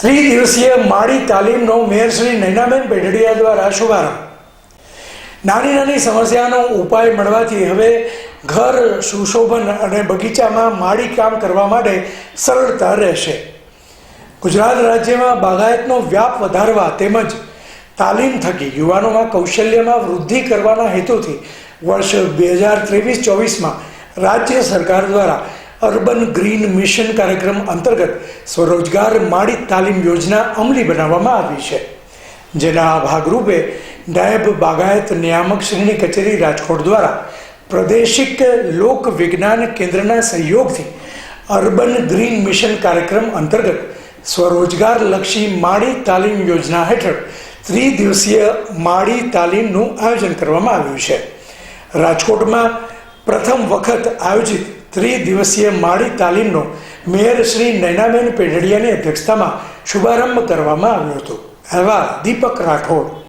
ત્રિદિવસીય માળી તાલીમનો મેયર શ્રી નૈનાબેન પેઢડિયા દ્વારા શુભારંભ. નાની નાની સમસ્યાનો ઉપાય મળવાથી હવે ઘર, સુશોભન અને બગીચામાં માળી કામ કરવા માટે સરળતા રહેશે. ગુજરાત રાજ્યમાં બાગાયતનો વ્યાપ વધારવા તેમજ તાલીમ થકી યુવાનોમાં કૌશલ્યમાં વૃદ્ધિ કરવાના હેતુથી વર્ષ બે હજાર ત્રેવીસ ચોવીસમાં રાજ્ય સરકાર દ્વારા અર્બન ગ્રીન મિશન કાર્યક્રમ અંતર્ગત સ્વરોજગાર માળી તાલીમ યોજના અમલી બનાવવામાં આવી છે. જેના ભાગરૂપે નાયબ બાગાયત નિયામક શ્રેણી કચેરી રાજકોટ દ્વારા પ્રાદેશિક લોક વિજ્ઞાન કેન્દ્રના સહયોગથી અર્બન ગ્રીન મિશન કાર્યક્રમ અંતર્ગત સ્વરોજગાર લક્ષી માળી તાલીમ યોજના હેઠળ ત્રિદિવસીય માળી તાલીમનું આયોજન કરવામાં આવ્યું છે. રાજકોટમાં પ્રથમ વખત આયોજિત ત્રિદિવસીય માળી તાલીમનો મેયર શ્રી નૈનાબેન પેઢડિયાની અધ્યક્ષતામાં શુભારંભ કરવામાં આવ્યો હતો. અહેવાલ દીપક રાઠોડ